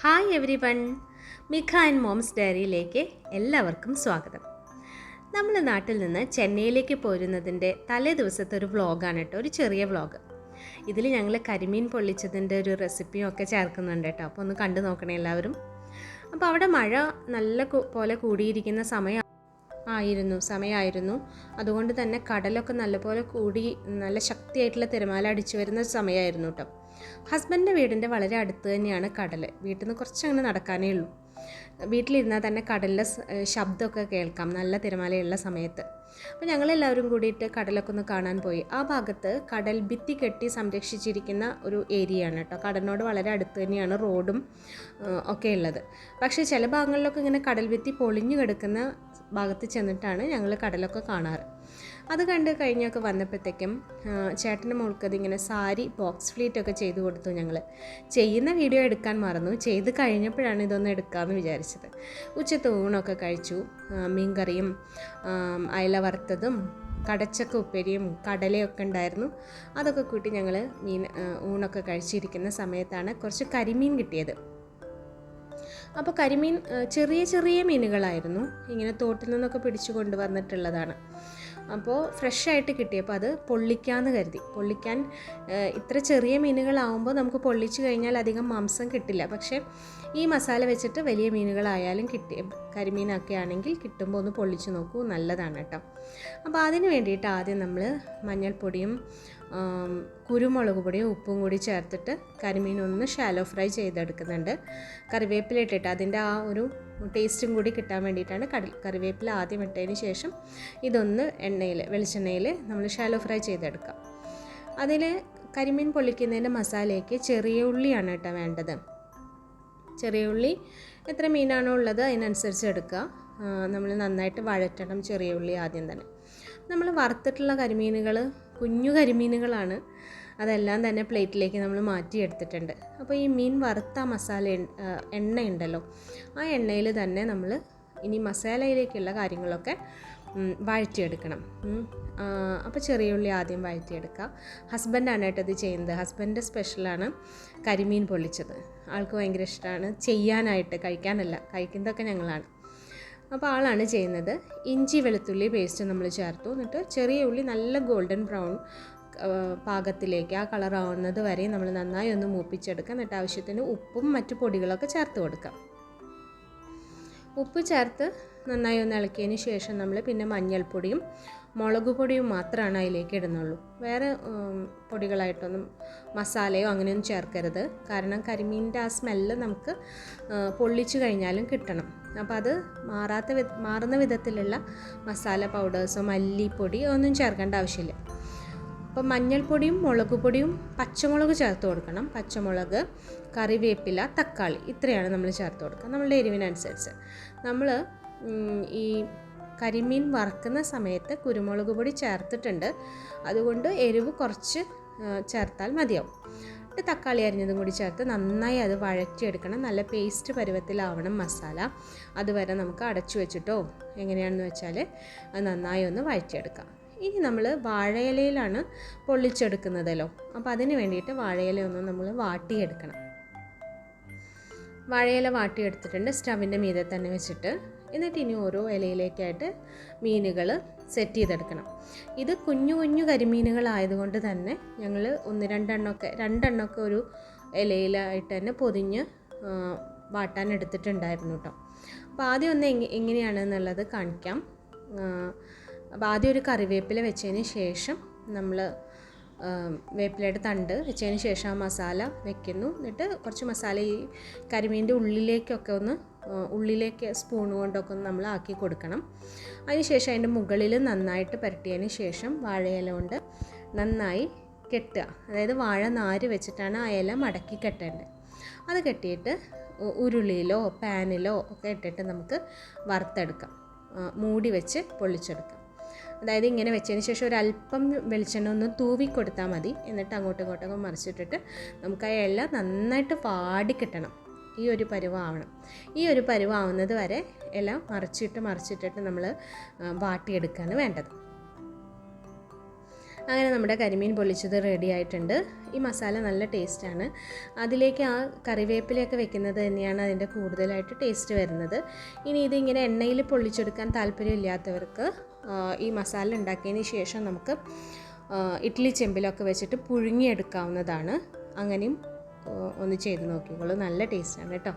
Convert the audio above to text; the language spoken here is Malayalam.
Hi everyone Mikha and moms ഡയറിയിലേക്ക് എല്ലാവർക്കും സ്വാഗതം. നമ്മൾ നാട്ടിൽ നിന്ന് ചെന്നൈയിലേക്ക് പോരുന്നതിന്റെ തലേ ദിവസത്തെ ഒരു വ്ളോഗാണ് കേട്ടോ ഒരു ചെറിയ വ്ളോഗ്. ഇതിൽ ഞങ്ങൾ കരിമീൻ പൊള്ളിച്ചതിന്റെ ഒരു റെസിപ്പിയും ഒക്കെ ചേർക്കുന്നുണ്ട് കേട്ടോ അപ്പോൾ ഒന്ന് കണ്ടു നോക്കണേ എല്ലാവരും. അപ്പോൾ അവിടെ മഴ നല്ല പോലെ കൂടിയിരിക്കുന്ന സമയം ആയിരുന്നു സമയമായിരുന്നു അതുകൊണ്ട് തന്നെ കടലൊക്കെ നല്ലപോലെ കൂടി നല്ല ശക്തിയായിട്ടുള്ള തിരമാല അടിച്ചു വരുന്ന സമയമായിരുന്നു കേട്ടോ. ഹസ്ബൻഡിന്റെ വീടിന്റെ വളരെ അടുത്ത് തന്നെയാണ് കടൽ. വീട്ടിൽ നിന്ന് കുറച്ചങ്ങനെ നടക്കാനേ ഉള്ളൂ. വീട്ടിലിരുന്നാൽ തന്നെ കടലിലെ ശബ്ദമൊക്കെ കേൾക്കാം. നല്ല തിരമാലയുള്ള സമയത്ത്. അപ്പോൾ ഞങ്ങളെല്ലാവരും കൂടിയിട്ട് കടലൊക്കെ ഒന്ന് കാണാൻ പോയി. ആ ഭാഗത്ത് കടൽ ഭിത്തി കെട്ടി സംരക്ഷിച്ചിരിക്കുന്ന ഒരു ഏരിയ ആണ് കേട്ടോ. കടലിനോട് വളരെ അടുത്ത് തന്നെയാണ് റോഡും ഒക്കെ ഉള്ളത്. പക്ഷേ ചില ഭാഗങ്ങളിലൊക്കെ ഇങ്ങനെ കടൽ ഭിത്തി പൊളിഞ്ഞു കിടക്കുന്ന ഭാഗത്ത് ചെന്നിട്ടാണ് ഞങ്ങൾ കടലൊക്കെ കാണാറ്. അത് കണ്ട് കഴിഞ്ഞൊക്കെ വന്നപ്പോഴത്തേക്കും ചേട്ടന്റെ മോൾക്ക് അതിങ്ങനെ സാരി ബോക്സ് ഫ്ലീറ്റ് ഒക്കെ ചെയ്തു കൊടുത്തു ഞങ്ങൾ ചെയ്യുന്ന വീഡിയോ എടുക്കാൻ മറന്നു. ചെയ്ത് കഴിഞ്ഞപ്പോഴാണ് ഇതൊന്ന് എടുക്കാമെന്ന് വിചാരിച്ചത്. ഉച്ചത്തെ ഊണൊക്കെ കഴിച്ചു. മീൻകറിയും അയല വറുത്തതും കടച്ചക്ക ഉപ്പേരിയും കടലയൊക്കെ ഉണ്ടായിരുന്നു. അതൊക്കെ കൂട്ടി ഞങ്ങൾ മീൻ ഊണൊക്കെ കഴിച്ചിരിക്കുന്ന സമയത്താണ് കുറച്ച് കരിമീൻ കിട്ടിയത്. അപ്പോൾ കരിമീൻ ചെറിയ ചെറിയ മീനുകളായിരുന്നു. ഇങ്ങനെ തോട്ടിൽ നിന്നൊക്കെ പിടിച്ചു കൊണ്ടുവന്നിട്ടുള്ളതാണ്. അപ്പോൾ ഫ്രഷായിട്ട് കിട്ടിയപ്പോൾ അത് പൊള്ളിക്കാമെന്ന് കരുതി. പൊള്ളിക്കാൻ ഇത്ര ചെറിയ മീനുകളാവുമ്പോൾ നമുക്ക് പൊള്ളിച്ചു കഴിഞ്ഞാൽ അധികം മാംസം കിട്ടില്ല. പക്ഷേ ഈ മസാല വെച്ചിട്ട് വലിയ മീനുകളായാലും കിട്ടി. കരിമീനൊക്കെ ആണെങ്കിൽ കിട്ടുമ്പോൾ ഒന്ന് പൊള്ളിച്ച് നോക്കൂ. നല്ലതാണ് കേട്ടോ. അപ്പോൾ അതിന് വേണ്ടിയിട്ട് ആദ്യം നമ്മൾ മഞ്ഞൾപ്പൊടിയും കുരുമുളക് പൊടിയും ഉപ്പും കൂടി ചേർത്തിട്ട് കരിമീൻ ഒന്ന് ഷാലോ ഫ്രൈ ചെയ്തെടുക്കുന്നുണ്ട്. കറിവേപ്പില ഇട്ടിട്ട് അതിന്റെ ആ ഒരു ടേസ്റ്റും കൂടി കിട്ടാൻ വേണ്ടിയിട്ടാണ് കടൽ കറിവേപ്പില ആദ്യം ഇട്ടതിന് ശേഷം ഇതൊന്ന് എണ്ണയിൽ വെളിച്ചെണ്ണയിൽ നമ്മൾ ഷാലോ ഫ്രൈ ചെയ്തെടുക്കാം. അതിൽ കരിമീൻ പൊള്ളിക്കുന്നതിന്റെ മസാലയ്ക്ക് ചെറിയ ഉള്ളിയാണ് കേട്ടോ വേണ്ടത്. ചെറിയ ഉള്ളി എത്ര മീനാണോ ഉള്ളത് അതിനനുസരിച്ച് എടുക്കുക. നമ്മൾ നന്നായിട്ട് വഴറ്റണം ചെറിയ ഉള്ളി ആദ്യം തന്നെ. നമ്മൾ വറുത്തിട്ടുള്ള കരിമീനുകൾ കുഞ്ഞു കരിമീനുകളാണ്. അതെല്ലാം തന്നെ പ്ലേറ്റിലേക്ക് നമ്മൾ മാറ്റിയെടുത്തിട്ടുണ്ട്. അപ്പോൾ ഈ മീൻ വറുത്ത മസാല എണ്ണ ഉണ്ടല്ലോ ആ എണ്ണയിൽ തന്നെ നമ്മൾ ഇനി മസാലയിലേക്കുള്ള കാര്യങ്ങളൊക്കെ വഴറ്റിയെടുക്കണം. അപ്പോൾ ചെറിയ ഉള്ളി ആദ്യം വഴറ്റിയെടുക്കുക ഹസ്ബൻഡാണ് കേട്ടോ ഇത് ചെയ്യുന്നത്. ഹസ്ബൻഡ് സ്പെഷ്യലാണ് കരിമീൻ പൊള്ളിച്ചത്. ആൾക്ക് ഭയങ്കര ഇഷ്ടമാണ്. ചെയ്യാനായിട്ട് കഴിക്കാനല്ല കഴിക്കുന്നതൊക്കെ ഞങ്ങളാണ്. അപ്പോൾ ആളാണ് ചെയ്യുന്നത്. ഇഞ്ചി വെളുത്തുള്ളി പേസ്റ്റ് നമ്മൾ ചേർത്തു. എന്നിട്ട് ചെറിയ ഉള്ളി നല്ല ഗോൾഡൻ ബ്രൗൺ പാകത്തിലേക്ക് ആ കളർ ആവുന്നത് വരെ നമ്മൾ നന്നായി ഒന്ന് മൂപ്പിച്ചെടുക്കുക. എന്നിട്ട് ആവശ്യത്തിന് ഉപ്പും മറ്റു പൊടികളൊക്കെ ചേർത്ത് കൊടുക്കാം. ഉപ്പ് ചേർത്ത് നന്നായി ഒന്ന് ഇളക്കിയതിന് ശേഷം നമ്മൾ പിന്നെ മഞ്ഞൾപ്പൊടിയും മുളക് പൊടിയും മാത്രമാണ് അതിലേക്ക് ഇടുന്നുള്ളൂ. വേറെ പൊടികളായിട്ടൊന്നും മസാലയോ അങ്ങനെയൊന്നും ചേർക്കരുത്. കാരണം കരിമീനിന്റെ ആ സ്മെല്ല് നമുക്ക് പൊള്ളിച്ചു കഴിഞ്ഞാലും കിട്ടണം. അപ്പോൾ അത് മാറാത്ത മാറുന്ന വിധത്തിലുള്ള മസാല പൗഡേഴ്സോ മല്ലിപ്പൊടി ഒന്നും ചേർക്കേണ്ട ആവശ്യമില്ല. അപ്പോൾ മഞ്ഞൾപ്പൊടിയും മുളക് പൊടിയും പച്ചമുളക് ചേർത്ത് കൊടുക്കണം. പച്ചമുളക് കറിവേപ്പില തക്കാളി ഇത്രയാണ് നമ്മൾ ചേർത്ത് കൊടുക്കുക. നമ്മളുടെ എരിവിനനുസരിച്ച്. നമ്മൾ ഈ കരിമീൻ വറക്കുന്ന സമയത്ത് കുരുമുളക് പൊടി ചേർത്തിട്ടുണ്ട്. അതുകൊണ്ട് എരിവ് കുറച്ച് ചേർത്താൽ മതിയാവും. എന്നിട്ട് തക്കാളി അരിഞ്ഞതും കൂടി ചേർത്ത് നന്നായി അത് വഴറ്റിയെടുക്കണം. നല്ല പേസ്റ്റ് പരുവത്തിലാവണം മസാല. അതുവരെ നമുക്ക് അടച്ചു വെച്ചിട്ടോ എങ്ങനെയാണെന്ന് വെച്ചാൽ അത് നന്നായി ഒന്ന് വഴറ്റിയെടുക്കാം. ഇനി നമ്മൾ വാഴയിലയിലാണ് പൊള്ളിച്ചെടുക്കുന്നതല്ലോ. അപ്പോൾ അതിന് വേണ്ടിയിട്ട് വാഴയില ഒന്ന് നമ്മൾ വാട്ടിയെടുക്കണം. വാഴയില വാട്ടിയെടുത്തിട്ടുണ്ട് സ്റ്റവിന്റെ മീതെ തന്നെ വെച്ചിട്ട്. എന്നിട്ട് ഇനി ഓരോ ഇലയിലേക്കായിട്ട് മീനുകൾ സെറ്റ് ചെയ്തെടുക്കണം. ഇത് കുഞ്ഞു കുഞ്ഞു കരിമീനുകളായതുകൊണ്ട് തന്നെ ഞങ്ങൾ ഒന്ന് രണ്ടെണ്ണമൊക്കെ രണ്ടെണ്ണമൊക്കെ ഒരു ഇലയിലായിട്ട് തന്നെ പൊതിഞ്ഞ് വാട്ടാൻ എടുത്തിട്ടുണ്ടായിരുന്നു കേട്ടോ. അപ്പോൾ ആദ്യം ഒന്ന് എങ്ങ എങ്ങനെയാണെന്നുള്ളത് കാണിക്കാം. അപ്പോൾ ആദ്യം ഒരു കറിവേപ്പില വെച്ചതിന് ശേഷം നമ്മൾ വേപ്പിലയുടെ തണ്ട് വെച്ചതിന് ശേഷം ആ മസാല വെക്കുന്നു. എന്നിട്ട് കുറച്ച് മസാല ഈ കരിമീന്റെ ഉള്ളിലേക്കൊക്കെ ഒന്ന് ഉള്ളിലേക്ക് സ്പൂൺ കൊണ്ടൊക്കെ ഒന്ന് നമ്മൾ ആക്കി കൊടുക്കണം. അതിനുശേഷം അതിന്റെ മുകളിൽ നന്നായിട്ട് പുരട്ടിയതിന് ശേഷം വാഴയില കൊണ്ട് നന്നായി കെട്ടുക. അതായത് വാഴ നാര് വെച്ചിട്ടാണ് ആ ഇല മടക്കി കെട്ടേണ്ടത്. അത് കെട്ടിയിട്ട് ഉരുളിയിലോ പാനിലോ ഒക്കെ ഇട്ടിട്ട് നമുക്ക് വറുത്തെടുക്കാം. മൂടി വെച്ച് പൊള്ളിച്ചെടുക്കാം. അതായത് ഇങ്ങനെ വെച്ചതിന് ശേഷം ഒരു അല്പം വെളിച്ചെണ്ണ ഒന്ന് തൂവി കൊടുത്താൽ മതി. എന്നിട്ട് അങ്ങോട്ടും ഇങ്ങോട്ടൊക്കെ മറിച്ചിട്ടിട്ട് നമുക്ക് ആ എള്ള നന്നായിട്ട് വാടി കിട്ടണം. ഈ ഒരു പരുവാവണം. ഈ ഒരു പരുവാവുന്നത് വരെ എല്ലാം മറിച്ചിട്ട് മറിച്ചിട്ടിട്ട് നമ്മൾ വാട്ടിയെടുക്കുകയാണ് വേണ്ടത്. അങ്ങനെ നമ്മുടെ കരിമീൻ പൊള്ളിച്ചത് റെഡി ആയിട്ടുണ്ട്. ഈ മസാല നല്ല ടേസ്റ്റാണ് അതിലേക്ക് ആ കറിവേപ്പിലയൊക്കെ വെക്കുന്നത് തന്നെയാണ് അതിന്റെ കൂടുതലായിട്ട് ടേസ്റ്റ് വരുന്നത്. ഇനി ഇതിങ്ങനെ എണ്ണയിൽ പൊള്ളിച്ചെടുക്കാൻ താല്പര്യമില്ലാത്തവർക്ക് ഈ മസാല ഉണ്ടാക്കിയതിന് ശേഷം നമുക്ക് ഇഡ്ഡലി ചെമ്പിലൊക്കെ വെച്ചിട്ട് പുഴുങ്ങിയെടുക്കാവുന്നതാണ്. അങ്ങനെയും ഒന്ന് ചെയ്ത് നോക്കിക്കോളൂ. നല്ല ടേസ്റ്റാണ് കേട്ടോ.